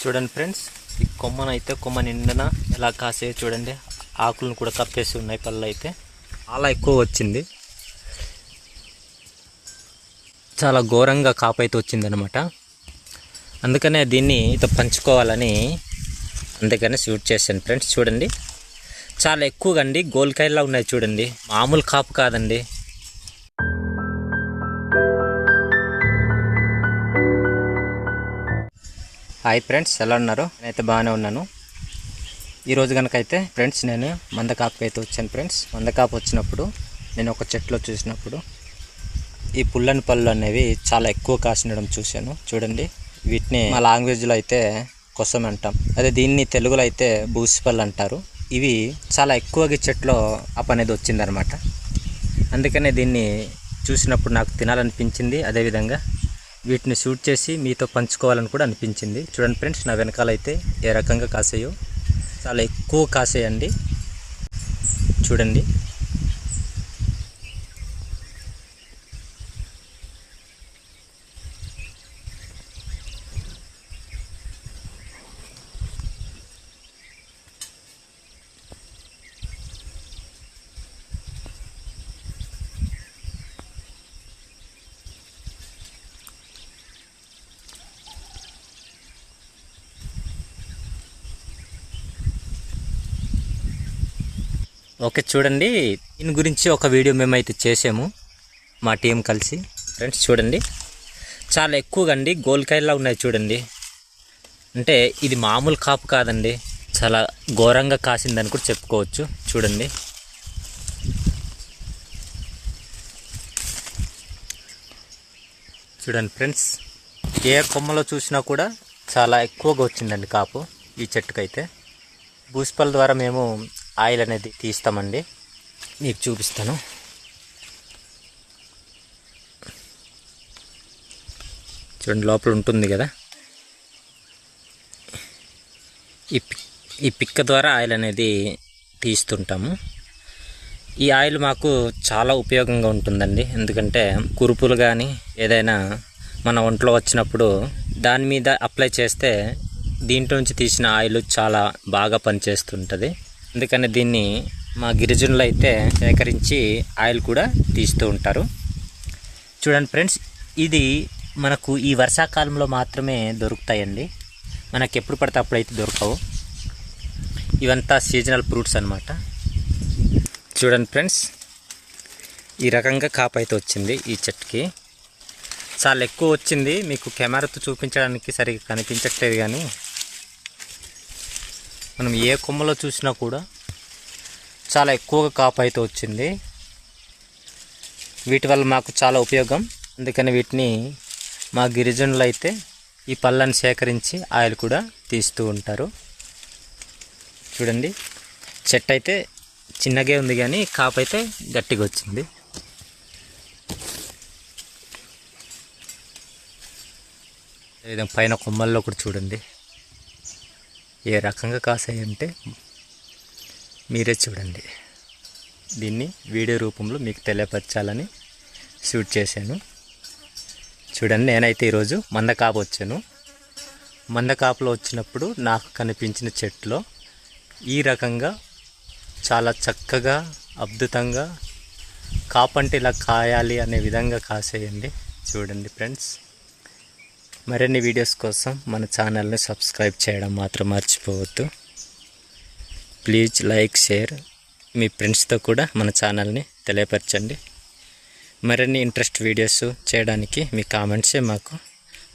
చూడండి ఫ్రెండ్స్ ఈ కొమ్మను అయితే కొమ్మ నిండన ఎలా కాసే చూడండి. ఆకులను కూడా కప్పేసి ఉన్నాయి పళ్ళు అయితే చాలా ఎక్కువ వచ్చింది. చాలా ఘోరంగా కాపు అయితే వచ్చిందనమాట. అందుకనే దీన్ని ఇతో పంచుకోవాలని అందుకనే షూట్ చేశాను ఫ్రెండ్స్ చూడండి. చాలా ఎక్కువగా అండి గోల్కాయలా ఉన్నాయి చూడండి. మామూలు కాపు కాదండి. హాయ్ ఫ్రెండ్స్ ఎలా ఉన్నారు? నేనైతే బాగానే ఉన్నాను. ఈరోజు కనుక అయితే ఫ్రెండ్స్ నేను మందకాపుకి అయితే వచ్చాను ఫ్రెండ్స్. మందకాపు వచ్చినప్పుడు నేను ఒక చెట్లో చూసినప్పుడు ఈ పుల్లని పళ్ళు అనేవి చాలా ఎక్కువ కాసినడం చూశాను. చూడండి వీటిని మా లాంగ్వేజ్లో అయితే కొసం అంటాం. అదే దీన్ని తెలుగులో అయితే బూసిపళ్ళు అంటారు. ఇవి చాలా ఎక్కువగా చెట్లో అప్ అనేది వచ్చిందనమాట అందుకనే దీన్ని చూసినప్పుడు నాకు తినాలనిపించింది. అదేవిధంగా వీటిని షూట్ చేసి మీతో పంచుకోవాలని కూడా అనిపించింది. చూడండి ఫ్రెండ్స్ నా వెనకాల అయితే ఏ రకంగా కాసాయో. చాలా ఎక్కువ కాసేయండి. చూడండి. ఓకే చూడండి. దీని గురించి ఒక వీడియో మేమైతే చేసాము మా టీం కలిసి. ఫ్రెండ్స్ చూడండి. చాలా ఎక్కువగా అండి గోల్కాయలా ఉన్నాయి చూడండి. అంటే ఇది మామూలు కాపు కాదండి చాలా ఘోరంగా కాసిందని కూడా చెప్పుకోవచ్చు చూడండి. చూడండి ఫ్రెండ్స్ ఏ కొమ్మలో చూసినా కూడా చాలా ఎక్కువగా వచ్చిందండి కాపు ఈ చెట్టుకైతే. బూసిపల్ ద్వారా మేము ఆయిల్ అనేది తీస్తామండి. మీకు చూపిస్తాను. చూడండి లోపల ఉంటుంది కదా. ఈ పిక్ ఈ పిక్క ద్వారా ఆయిల్ అనేది తీస్తుంటాము. ఈ ఆయిల్ మాకు చాలా ఉపయోగంగా ఉంటుందండి. ఎందుకంటే కురుపులు కానీ ఏదైనా మన ఒంట్లో వచ్చినప్పుడు దాని మీద అప్లై చేస్తే దీంట్లో నుంచి తీసిన ఆయిల్ చాలా బాగా పనిచేస్తుంటుంది. అందుకని దీన్ని మా గిరిజనులు అయితే సేకరించి ఆయిల్ కూడా తీస్తూ ఉంటారు. చూడండి ఫ్రెండ్స్ ఇది మనకు ఈ వర్షాకాలంలో మాత్రమే దొరుకుతాయండి. మనకి ఎప్పుడు పడితే అప్పుడైతే దొరకవు. ఇవంతా సీజనల్ ఫ్రూట్స్ అనమాట చూడండి ఫ్రెండ్స్ ఈ రకంగా కాపు అయితే వచ్చింది ఈ చెట్టుకి. చాలా ఎక్కువ వచ్చింది మీకు కెమెరాతో చూపించడానికి సరిగ్గా కనిపించట్లేదు కానీ మనం ఏ కొమ్మలో చూసినా కూడా చాలా ఎక్కువగా కాపు అయితే వచ్చింది. వీటి వల్ల మాకు చాలా ఉపయోగం. అందుకని వీటిని మా గిరిజనులు అయితే ఈ పళ్ళని సేకరించి ఆయిల్ కూడా తీస్తూ ఉంటారు. చూడండి చెట్టు అయితే చిన్నగే ఉంది కానీ కాపు అయితే గట్టిగా వచ్చింది. అదేవిధంగా పైన కొమ్మల్లో కూడా చూడండి. ఏ రకంగా కాసాయంటే మీరే చూడండి. దీన్ని వీడియో రూపంలో మీకు తెలియపరచాలని షూట్ చేశాను. చూడండి నేనైతే ఈరోజు మందకాపు వచ్చాను. మందకాపులో వచ్చినప్పుడు నాకు కనిపించిన చెట్టులో ఈ రకంగా చాలా చక్కగా అద్భుతంగా కాపంటే ఇలా కాయాలి అనే విధంగా కాసేయండి. చూడండి ఫ్రెండ్స్. మరిన్ని వీడియోస్ కోసం మన ఛానల్ని సబ్స్క్రైబ్ చేయడం మాత్రం మర్చిపోవద్దు. ప్లీజ్ లైక్ షేర్ మీ ఫ్రెండ్స్తో కూడా మన ఛానల్ని తెలియపరచండి. మరిన్ని ఇంట్రెస్ట్ వీడియోస్ చేయడానికి మీ కామెంట్సే మాకు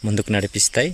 ముందుకు నడిపిస్తాయి.